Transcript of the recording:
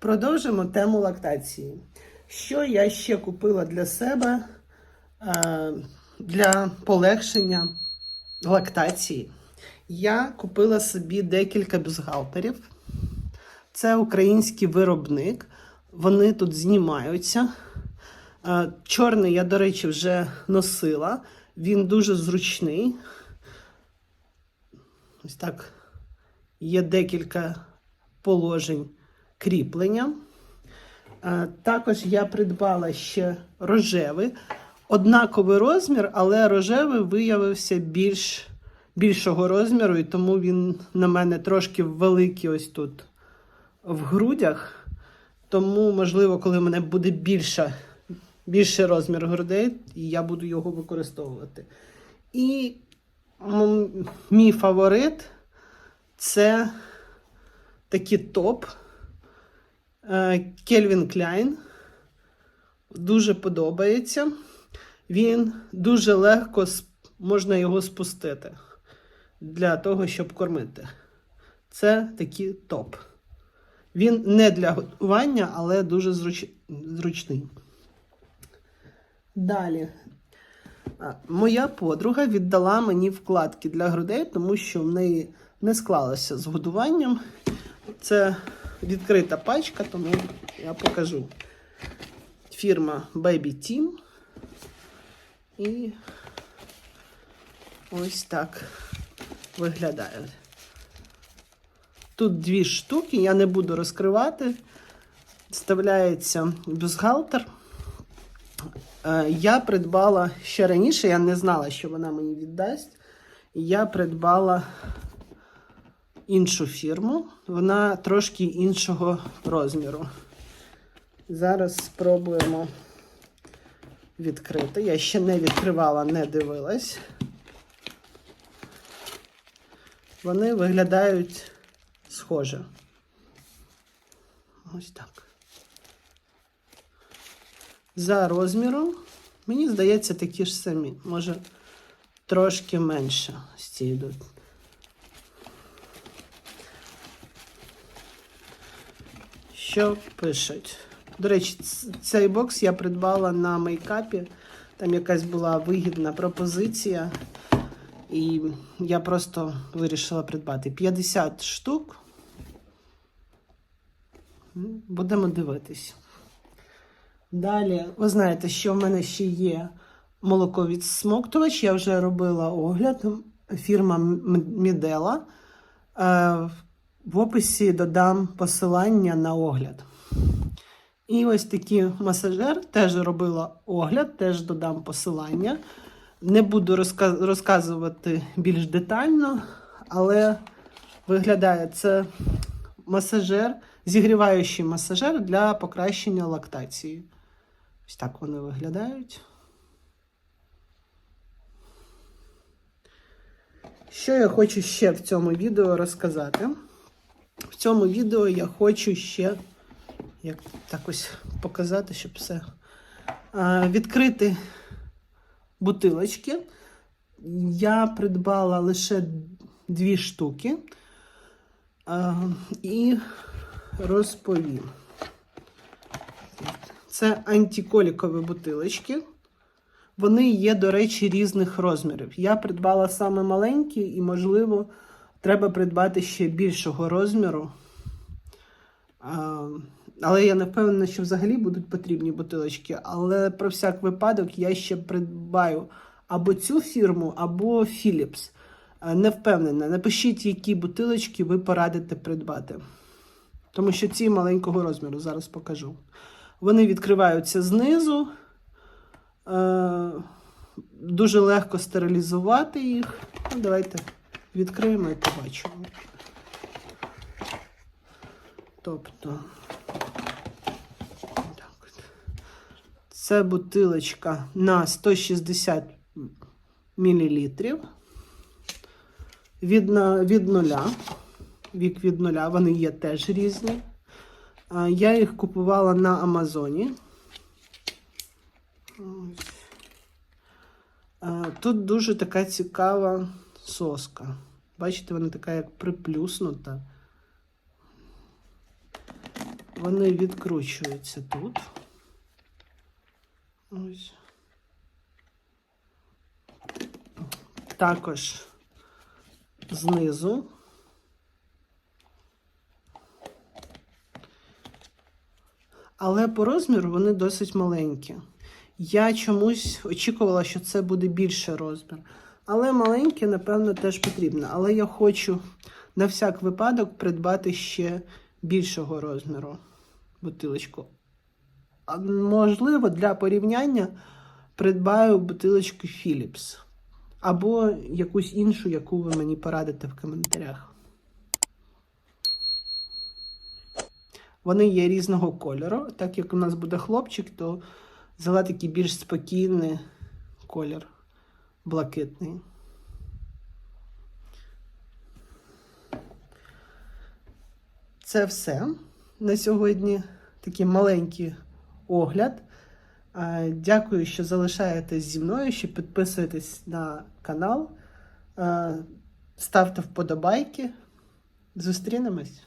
Продовжимо тему лактації. Що я ще купила для себе е, для полегшення лактації? Я купила собі декілька бюстгальтерів. Це український виробник. Вони тут знімаються. Е, Чорний я, до речі, вже носила. Він дуже зручний. Ось так. Є декілька положень кріплення. Е, Також я придбала ще рожевий. Однаковий розмір, але рожевий виявився більш, більшого розміру, і тому він на мене трошки великий ось тут в грудях. Тому, можливо, коли в мене буде більша, більший розмір грудей, я буду його використовувати. І мій фаворит це такий топ Кельвін Кляйн. Дуже подобається. Він дуже легко можна його спустити для того, щоб кормити. Це такий топ. Він не для готування, але дуже зруч... зручний. Далі. Моя подруга віддала мені вкладки для грудей, тому що в неї не склалося з годуванням. Це відкрита пачка, тому я покажу. Фірма Baby Team. І ось так виглядає. Тут дві штуки, я не буду розкривати. Вставляється бюстгальтер. Е, Я придбала ще раніше, я не знала, що вона мені віддасть. Я придбала іншу фірму. Вона трошки іншого розміру. Зараз спробуємо відкрити. Я ще не відкривала, не дивилась. Вони виглядають схоже. Ось так. За розміром, мені здається, такі ж самі. Може, трошки менше ось ці йдуть. Що пишуть? До речі, цей бокс я придбала на мейкапі. Там якась була вигідна пропозиція. І я просто вирішила придбати 50 штук. Будемо дивитись. Далі, ви знаєте, що в мене ще є молоко від смоктувач. Я вже робила огляд. Фірма Мідела. В описі додам посилання на огляд. І ось такий масажер теж робила огляд, теж додам посилання. Не буду розка- розказувати більш детально, але виглядає це масажер, зігріваючий масажер для покращення лактації. Ось так вони виглядають. Що я хочу ще в цьому відео розказати? В цьому відео я хочу ще як так ось показати, щоб все а, відкрити бутилочки. Я придбала лише дві штуки а, і розповім. Це антиколікові бутилочки. Вони є, до речі, різних розмірів. Я придбала саме маленькі, і, можливо, треба придбати ще більшого розміру. Але я не впевнена, що взагалі будуть потрібні бутилочки. Але про всяк випадок я ще придбаю або цю фірму, або Philips. Не впевнена. Напишіть, які бутилочки ви порадите придбати. Тому що ці маленького розміру зараз покажу. Вони відкриваються знизу. Дуже легко стерилізувати їх. Ну, давайте відкриємо і побачимо. Тобто, так це бутилочка на 160 мл від, від нуля. Вік від нуля, вони є теж різні. Я їх купувала на Амазоні. Тут дуже така цікава соска. Бачите, вона така як приплюснута. Вони відкручуються тут. Ось. Також знизу. Але по розміру вони досить маленькі. Я чомусь очікувала, що це буде більше розмір. Але маленькі, напевно, теж потрібно. Але я хочу на всяк випадок придбати ще більшого розміру бутилочку. А, можливо, для порівняння придбаю бутилочку Philips. Або якусь іншу, яку ви мені порадите в коментарях. Вони є різного кольору. Так як у нас буде хлопчик, то взяла такий більш спокійний колір, блакитний. Це все на сьогодні. Такий маленький огляд. Дякую, що залишаєтесь зі мною, що підписуєтесь на канал. Ставте вподобайки. Зустрінемось.